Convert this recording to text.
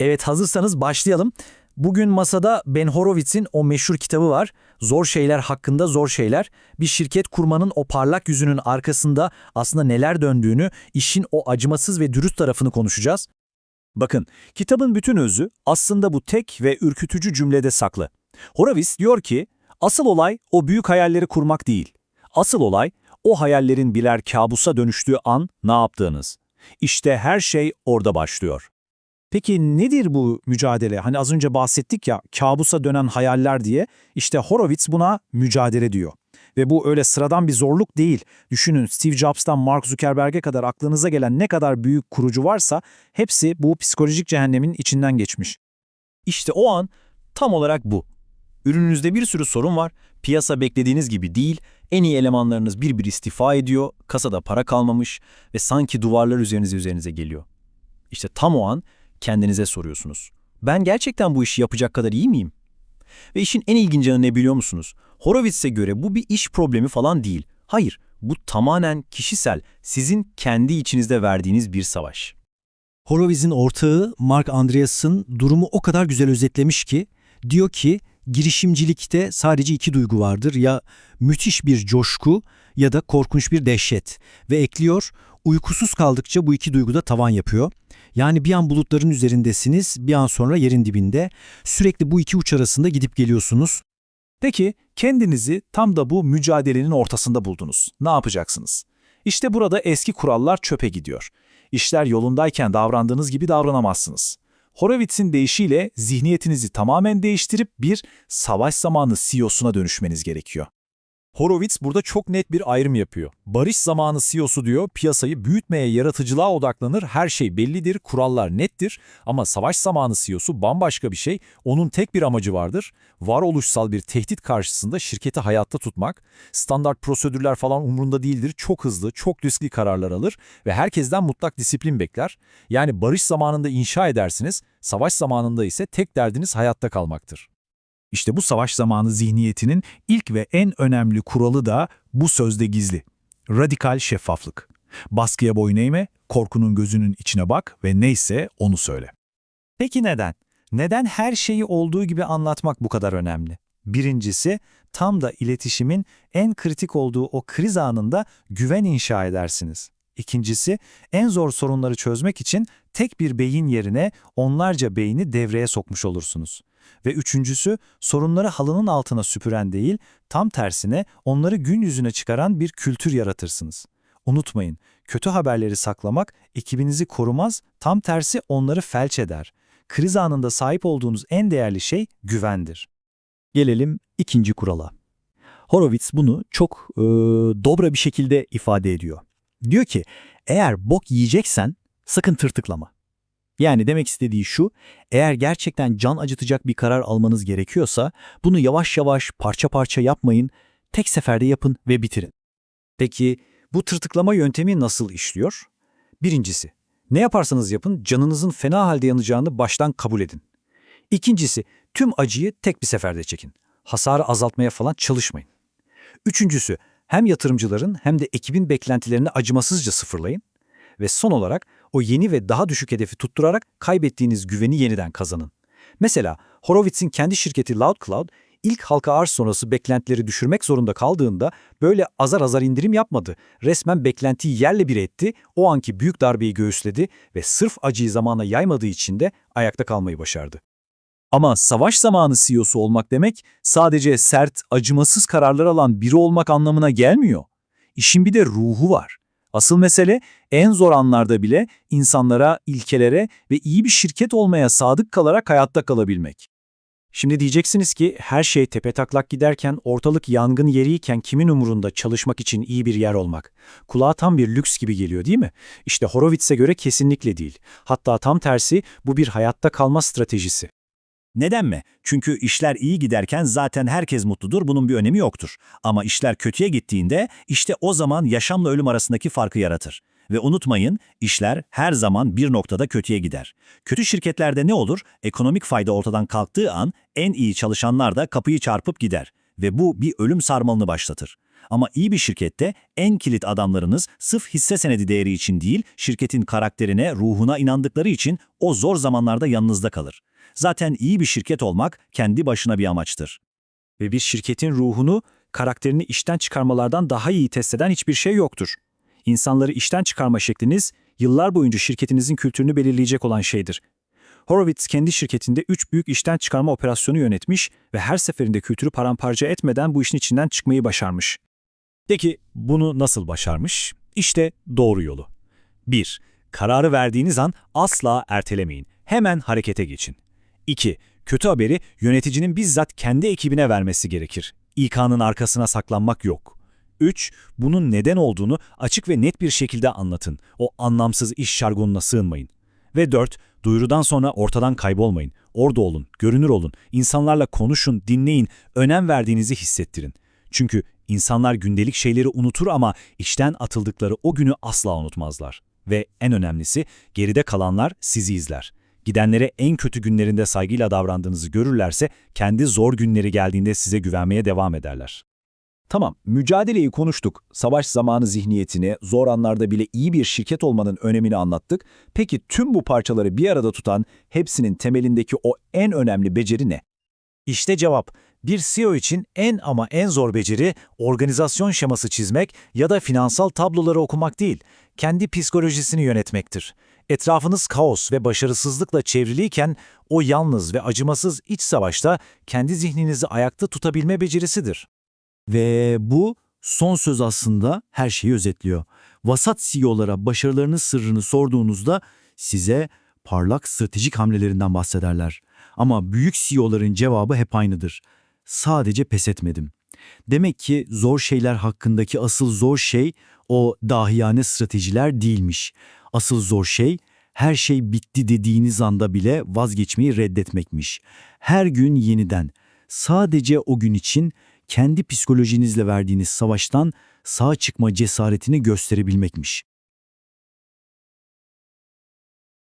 Evet hazırsanız başlayalım. Bugün masada Ben Horowitz'in o meşhur kitabı var. Zor şeyler hakkında zor şeyler. Bir şirket kurmanın o parlak yüzünün arkasında aslında neler döndüğünü, işin o acımasız ve dürüst tarafını konuşacağız. Bakın, kitabın bütün özü aslında bu tek ve ürkütücü cümlede saklı. Horowitz diyor ki, asıl olay o büyük hayalleri kurmak değil. Asıl olay o hayallerin birer kabusa dönüştüğü an ne yaptığınız. İşte her şey orada başlıyor. Peki nedir bu mücadele? Hani az önce bahsettik ya kabusa dönen hayaller diye. İşte Horowitz buna mücadele diyor. Ve bu öyle sıradan bir zorluk değil. Düşünün Steve Jobs'tan Mark Zuckerberg'e kadar aklınıza gelen ne kadar büyük kurucu varsa hepsi bu psikolojik cehennemin içinden geçmiş. İşte o an tam olarak bu. Ürününüzde bir sürü sorun var, piyasa beklediğiniz gibi değil, en iyi elemanlarınız bir bir istifa ediyor, kasada para kalmamış ve sanki duvarlar üzerinize üzerinize geliyor. İşte tam o an kendinize soruyorsunuz. Ben gerçekten bu işi yapacak kadar iyi miyim? Ve işin en ilginç yanı ne biliyor musunuz? Horowitz'e göre bu bir iş problemi falan değil. Hayır, bu tamamen kişisel, sizin kendi içinizde verdiğiniz bir savaş. Horowitz'in ortağı Mark Andreas'ın durumu o kadar güzel özetlemiş ki, diyor ki girişimcilikte sadece iki duygu vardır ya müthiş bir coşku ya da korkunç bir dehşet ve ekliyor uykusuz kaldıkça bu iki duygu da tavan yapıyor. Yani bir an bulutların üzerindesiniz, bir an sonra yerin dibinde. Sürekli bu iki uç arasında gidip geliyorsunuz. Peki kendinizi tam da bu mücadelenin ortasında buldunuz. Ne yapacaksınız? İşte burada eski kurallar çöpe gidiyor. İşler yolundayken davrandığınız gibi davranamazsınız. Horowitz'in deyişiyle zihniyetinizi tamamen değiştirip bir savaş zamanı CEO'suna dönüşmeniz gerekiyor. Horowitz burada çok net bir ayrım yapıyor. Barış zamanı CEO'su diyor, piyasayı büyütmeye, yaratıcılığa odaklanır, her şey bellidir, kurallar nettir. Ama savaş zamanı CEO'su bambaşka bir şey, onun tek bir amacı vardır. Varoluşsal bir tehdit karşısında şirketi hayatta tutmak, standart prosedürler falan umrunda değildir, çok hızlı, çok riskli kararlar alır ve herkesten mutlak disiplin bekler. Yani barış zamanında inşa edersiniz, savaş zamanında ise tek derdiniz hayatta kalmaktır. İşte bu savaş zamanı zihniyetinin ilk ve en önemli kuralı da bu sözde gizli. Radikal şeffaflık. Baskıya boyun eğme, korkunun gözünün içine bak ve neyse onu söyle. Peki neden? Neden her şeyi olduğu gibi anlatmak bu kadar önemli? Birincisi, tam da iletişimin en kritik olduğu o kriz anında güven inşa edersiniz. İkincisi, en zor sorunları çözmek için tek bir beyin yerine onlarca beyni devreye sokmuş olursunuz. Ve üçüncüsü, sorunları halının altına süpüren değil, tam tersine onları gün yüzüne çıkaran bir kültür yaratırsınız. Unutmayın, kötü haberleri saklamak ekibinizi korumaz, tam tersi onları felç eder. Kriz anında sahip olduğunuz en değerli şey güvendir. Gelelim ikinci kurala. Horowitz bunu çok e, dobra bir şekilde ifade ediyor. Diyor ki, eğer bok yiyeceksen sakın tırtıklama. Yani demek istediği şu, eğer gerçekten can acıtacak bir karar almanız gerekiyorsa, bunu yavaş yavaş, parça parça yapmayın, tek seferde yapın ve bitirin. Peki bu tırtıklama yöntemi nasıl işliyor? Birincisi, ne yaparsanız yapın canınızın fena halde yanacağını baştan kabul edin. İkincisi, tüm acıyı tek bir seferde çekin. Hasarı azaltmaya falan çalışmayın. Üçüncüsü, hem yatırımcıların hem de ekibin beklentilerini acımasızca sıfırlayın. Ve son olarak o yeni ve daha düşük hedefi tutturarak kaybettiğiniz güveni yeniden kazanın. Mesela Horowitz'in kendi şirketi LoudCloud ilk halka arz sonrası beklentileri düşürmek zorunda kaldığında böyle azar azar indirim yapmadı. Resmen beklentiyi yerle bir etti, o anki büyük darbeyi göğüsledi ve sırf acıyı zamana yaymadığı için de ayakta kalmayı başardı. Ama savaş zamanı CEO'su olmak demek sadece sert, acımasız kararlar alan biri olmak anlamına gelmiyor. İşin bir de ruhu var. Asıl mesele en zor anlarda bile insanlara, ilkelere ve iyi bir şirket olmaya sadık kalarak hayatta kalabilmek. Şimdi diyeceksiniz ki her şey tepetaklak giderken ortalık yangın yeriyken kimin umurunda çalışmak için iyi bir yer olmak? Kulağa tam bir lüks gibi geliyor değil mi? İşte Horowitz'e göre kesinlikle değil. Hatta tam tersi bu bir hayatta kalma stratejisi. Neden mi? Çünkü işler iyi giderken zaten herkes mutludur, bunun bir önemi yoktur. Ama işler kötüye gittiğinde işte o zaman yaşamla ölüm arasındaki farkı yaratır. Ve unutmayın, işler her zaman bir noktada kötüye gider. Kötü şirketlerde ne olur? Ekonomik fayda ortadan kalktığı an en iyi çalışanlar da kapıyı çarpıp gider. Ve bu bir ölüm sarmalını başlatır. Ama iyi bir şirkette en kilit adamlarınız sırf hisse senedi değeri için değil, şirketin karakterine, ruhuna inandıkları için o zor zamanlarda yanınızda kalır. Zaten iyi bir şirket olmak kendi başına bir amaçtır. Ve bir şirketin ruhunu, karakterini işten çıkarmalardan daha iyi test eden hiçbir şey yoktur. İnsanları işten çıkarma şekliniz, yıllar boyunca şirketinizin kültürünü belirleyecek olan şeydir. Horowitz kendi şirketinde üç büyük işten çıkarma operasyonu yönetmiş ve her seferinde kültürü paramparça etmeden bu işin içinden çıkmayı başarmış. Peki bunu nasıl başarmış? İşte doğru yolu. 1. Kararı verdiğiniz an asla ertelemeyin. Hemen harekete geçin. 2. Kötü haberi yöneticinin bizzat kendi ekibine vermesi gerekir. İK'nın arkasına saklanmak yok. 3. Bunun neden olduğunu açık ve net bir şekilde anlatın. O anlamsız iş jargonuna sığınmayın. Ve 4. Duyurudan sonra ortadan kaybolmayın. Orada olun, görünür olun, insanlarla konuşun, dinleyin, önem verdiğinizi hissettirin. Çünkü insanlar gündelik şeyleri unutur ama işten atıldıkları o günü asla unutmazlar. Ve en önemlisi geride kalanlar sizi izler. Gidenlere en kötü günlerinde saygıyla davrandığınızı görürlerse kendi zor günleri geldiğinde size güvenmeye devam ederler. Tamam, mücadeleyi konuştuk. Savaş zamanı zihniyetini, zor anlarda bile iyi bir şirket olmanın önemini anlattık. Peki tüm bu parçaları bir arada tutan, hepsinin temelindeki o en önemli beceri ne? İşte cevap. Bir CEO için en ama en zor beceri organizasyon şeması çizmek ya da finansal tabloları okumak değil, kendi psikolojisini yönetmektir. Etrafınız kaos ve başarısızlıkla çevriliyken o yalnız ve acımasız iç savaşta kendi zihninizi ayakta tutabilme becerisidir. Ve bu son söz aslında her şeyi özetliyor. Vasat CEO'lara başarılarının sırrını sorduğunuzda size parlak stratejik hamlelerinden bahsederler. Ama büyük CEO'ların cevabı hep aynıdır. Sadece pes etmedim. Demek ki zor şeyler hakkındaki asıl zor şey o dahiyane stratejiler değilmiş. Asıl zor şey her şey bitti dediğiniz anda bile vazgeçmeyi reddetmekmiş. Her gün yeniden, sadece o gün için kendi psikolojinizle verdiğiniz savaştan sağ çıkma cesaretini gösterebilmekmiş.